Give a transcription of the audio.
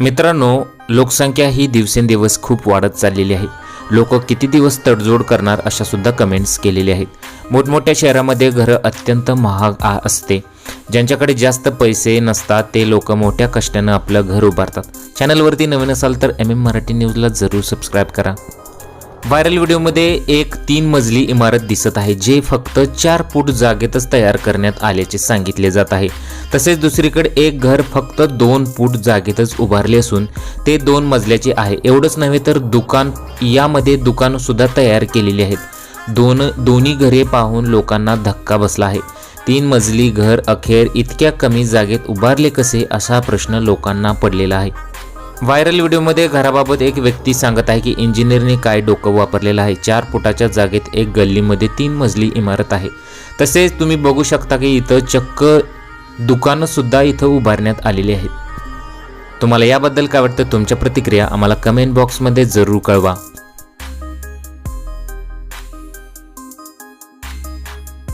मित्रांनो लोकसंख्या ही दिवसेंदिवस खूप वाढत चाललेली आहे. लोक किती दिवस तडजोड करणार अशा सुद्धा कमेंट्स केलेले आहेत. मोठमोठ्या शहरामध्ये घरं अत्यंत महाग असते. ज्यांच्याकडे जास्त पैसे नसतात ते लोक मोठ्या कष्टानं आपलं घर उभारतात. चॅनलवरती नवीन असाल तर एम एम मराठी न्यूजला जरूर सबस्क्राईब करा. व्हायरल व्हिडिओमध्ये एक तीन मजली इमारत दिसत आहे जे फक्त चार फूट जागेतच तयार करण्यात आल्याचे सांगितले जात आहे. तसेच दुसरीकडे एक घर फक्त दोन फूट जागेतच उभारले असून ते दोन मजल्याचे आहे. एवढंच नव्हे तर दुकान यामध्ये दुकान सुद्धा तयार केलेली आहेत. दोन दोन्ही घरे पाहून लोकांना धक्का बसला आहे. तीन मजली घर अखेर इतक्या कमी जागेत उभारले कसे असा प्रश्न लोकांना पडलेला आहे. व्हायरल व्हिडिओमध्ये घराबाबत एक व्यक्ती सांगत आहे की इंजिनियरने काय डोकं वापरलेलं आहे. चार फुटाच्या जागेत एक गल्लीमध्ये तीन मजली इमारत आहे. तसेच तुम्ही बघू शकता की इथं चक्क दुकानंसुद्धा इथं उभारण्यात आलेली आहेत. तुम्हाला याबद्दल काय वाटतं? तुमच्या प्रतिक्रिया आम्हाला कमेंट बॉक्समध्ये जरूर कळवा.